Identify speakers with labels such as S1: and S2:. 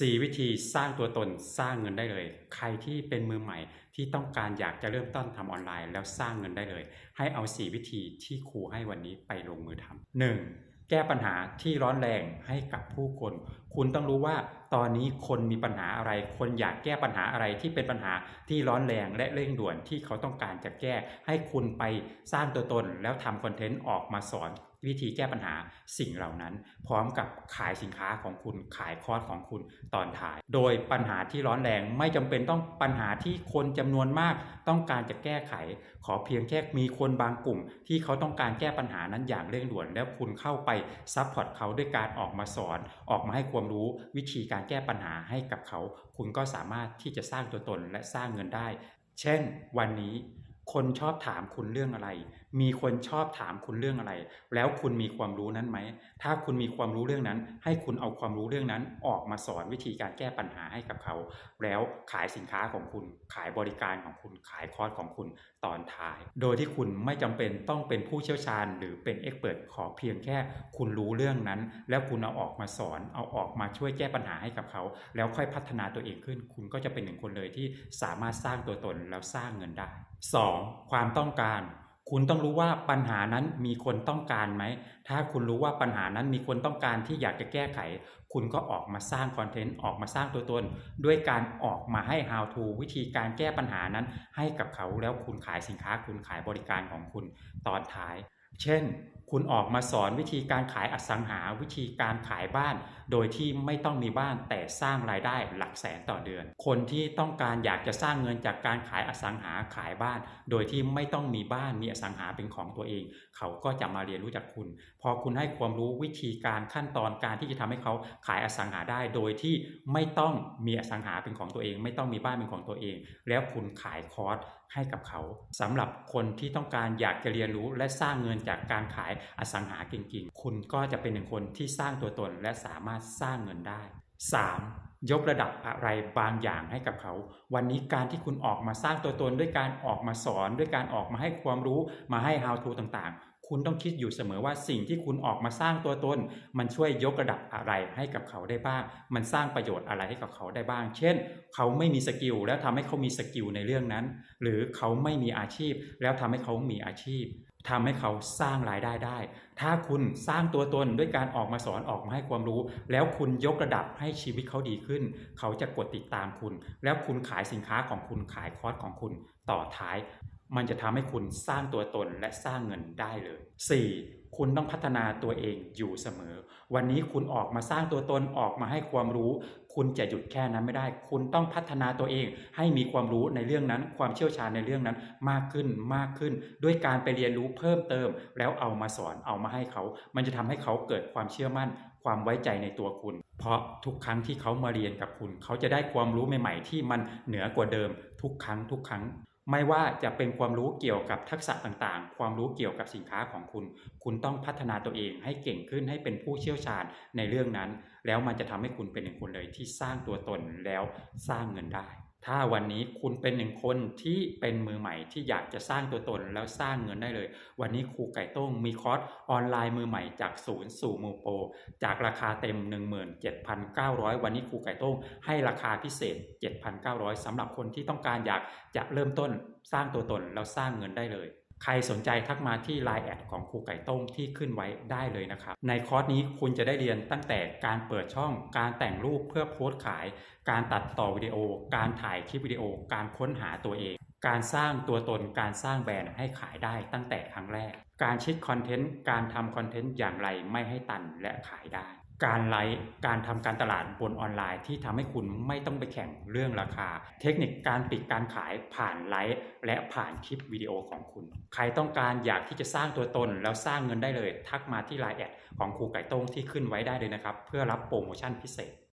S1: 4 วิธีสร้างตัวตนสร้างเงินได้เลย ใครที่เป็นมือใหม่ที่ต้องการอยากจะเริ่มต้นทำออนไลน์ แล้วสร้างเงินได้เลย ให้เอา 4 วิธีที่ครูให้วันนี้ไปลงมือทำหนึ่งแก้ปัญหาที่ร้อนแรงให้กับผู้คนคุณต้องรู้ว่าตอนนี้คนมีปัญหาอะไร คนอยากแก้ปัญหาอะไรที่เป็นปัญหาที่ร้อนแรงและเร่งด่วนที่เขาต้องการจะแก้ ให้คุณไปสร้างตัวตน แล้วทำคอนเทนต์ออกมาสอนวิธีแก้ปัญหาสิ่งเหล่านั้น พร้อมกับขายสินค้าของคุณขายคอร์สของคุณตอนท้าย โดยปัญหาที่ร้อนแรงไม่จำเป็นต้องปัญหาที่คนจำนวนมากต้องการจะแก้ไข ขอเพียงแค่มีคนบางกลุ่ม ที่เขาต้องการแก้ปัญหานั้นอย่างเร่งด่วน แล้วคุณเข้าไปซัพพอร์ตเขาด้วยการออกมาสอน ออกมาให้ความรู้วิธีการแก้ปัญหาให้กับเขา คุณก็สามารถที่จะสร้างตัวตนและสร้างเงินได้ เช่น วันนี้คนชอบถามคุณเรื่องอะไร มีคนชอบถามคุณเรื่องอะไร แล้วคุณมีความรู้นั้นไหม ถ้าคุณมีความรู้เรื่องนั้น ให้คุณเอาความรู้เรื่องนั้นออกมาสอนวิธีการแก้ปัญหาให้กับเขา แล้วขายสินค้าของคุณ ขายบริการของคุณ ขายคอร์สของคุณตอนท้าย โดยที่คุณไม่จำเป็นต้องเป็นผู้เชี่ยวชาญ หรือเป็นเอ็กเปิดขอเพียงแค่คุณรู้เรื่องนั้น แล้วคุณเอาออกมาสอน เอาออกมาช่วยแก้ปัญหาให้กับเขา แล้วค่อยพัฒนาตัวเองขึ้น คุณก็จะเป็นหนึ่งคนเลยที่สามารถสร้างตัวตนแล้วสร้างเงินได้ 2. ความต้องการ คุณต้องรู้ว่าปัญหานั้นมีคนต้องการไหม ถ้าคุณรู้ว่าปัญหานั้นมีคนต้องการที่อยากจะแก้ไข คุณก็ออกมาสร้างคอนเทนต์ออกมาสร้างตัวตน ด้วยการออกมาให้ how to วิธีการแก้ปัญหานั้นให้กับเขาแล้วคุณขายสินค้าคุณขายบริการของคุณตอนท้าย เช่น คุณออกมาสอนวิธีการขายอสังหาวิธีการขายบ้าน โดยที่ไม่ต้องมีบ้านแต่สร้างรายได้หลักแสนต่อเดือน คนที่ต้องการอยากจะสร้างเงินจากการขายอสังหาขายบ้าน โดยที่ไม่ต้องมีบ้านมีอสังหาเป็นของตัวเอง เขาก็จะมาเรียนรู้จากคุณ พอคุณให้ความรู้วิธีการขั้นตอนการที่จะทำให้เขาขายอสังหาได้ โดยที่ไม่ต้องมีอสังหาเป็นของตัวเอง ไม่ต้องมีบ้านเป็นของตัวเอง แล้วคุณขายคอร์ส ให้กับเขาสำหรับคนที่ต้องการอยากจะเรียนรู้และสร้างเงินจากการขายอสังหาเก่งๆ คุณก็จะเป็นหนึ่งคนที่สร้างตัวตนและสามารถสร้างเงินได้ 3. ยกระดับอะไรบางอย่างให้กับเขา วันนี้การที่คุณออกมาสร้างตัวตนด้วยการออกมาสอน ด้วยการออกมาให้ความรู้มาให้ how to ต่างๆ คุณต้องคิดอยู่เสมอว่าสิ่งที่คุณออกมาสร้างตัวตน มันช่วยยกระดับอะไรให้กับเขาได้บ้าง มันสร้างประโยชน์อะไรให้กับเขาได้บ้าง เช่น เขาไม่มีสกิลแล้วทำให้เขามีสกิลในเรื่องนั้น หรือเขาไม่มีอาชีพ แล้วทำให้เขามีอาชีพทำให้เขาสร้างรายได้ได้ ถ้าคุณสร้างตัวตนด้วยการออกมาสอนออกมาให้ความรู้ แล้วคุณยกระดับให้ชีวิตเขาดีขึ้น เขาจะกดติดตามคุณ แล้วคุณขายสินค้าของคุณขายคอร์สของคุณต่อท้าย มันจะทำให้คุณสร้างตัวตนและสร้างเงินได้เลย 4. คุณต้องพัฒนาตัวเองอยู่เสมอ วันนี้คุณออกมาสร้างตัวตนออกมาให้ความรู้ คุณจะหยุดแค่นั้นไม่ได้ คุณต้องพัฒนาตัวเอง ให้มีความรู้ในเรื่องนั้น ความเชี่ยวชาญในเรื่องนั้นมากขึ้นมากขึ้น ด้วยการไปเรียนรู้เพิ่มเติม แล้วเอามาสอนเอามาให้เขา มันจะทำให้เขาเกิดความเชื่อมั่น ความไว้ใจในตัวคุณ เพราะทุกครั้งที่เขามาเรียนกับคุณ เขาจะได้ความรู้ใหม่ ๆ ที่มันเหนือกว่าเดิม ทุกครั้งทุกครั้ง ไม่ว่าจะเป็นความรู้เกี่ยวกับทักษะต่างๆ ความรู้เกี่ยวกับสินค้าของคุณ คุณต้องพัฒนาตัวเองให้เก่งขึ้นให้เป็นผู้เชี่ยวชาญในเรื่องนั้น แล้วมันจะทำให้คุณเป็นหนึ่งคนเลยที่สร้างตัวตนแล้วสร้างเงินได้ ถ้าวันนี้คุณเป็นหนึ่งคนที่เป็นมือใหม่ที่อยากจะสร้างตัวตนแล้วสร้างเงินได้เลย วันนี้ครูไก่ต้งมีคอร์สออนไลน์มือใหม่จากศูนย์สู่มือโปรจากราคาเต็ม 17,900 วันนี้ครูไก่ต้งให้ราคาพิเศษ 7,900สำหรับคนที่ต้องการอยากจะเริ่มต้นสร้างตัวตนแล้วสร้างเงินได้เลย ใครสนใจทักมาที่ Line แอดของครูไก่ต้งที่ขึ้นไว้ได้เลยนะครับ ในคอร์สนี้คุณจะได้เรียนตั้งแต่การเปิดช่อง การแต่งรูปเพื่อโพสต์ขาย การตัดต่อวิดีโอ การถ่ายคลิปวิดีโอ การค้นหาตัวเอง การสร้างตัวตน การสร้างแบรนด์ให้ขายได้ตั้งแต่ครั้งแรก การคิดคอนเทนต์ การทำคอนเทนต์อย่างไรไม่ให้ตันและขายได้ การไลฟ์การทำการตลาดบนออนไลน์ที่ทำให้คุณไม่ต้องไปแข่งเรื่องราคา เทคนิคการปิดการขายผ่านไลฟ์และผ่านคลิปวิดีโอของคุณ ใครต้องการอยากที่จะสร้างตัวตน แล้วสร้างเงินได้เลย ทักมาที่ไลน์แอดของครูไก่ต้งที่ขึ้นไว้ได้เลยนะครับ เพื่อรับโปรโมชั่นพิเศษ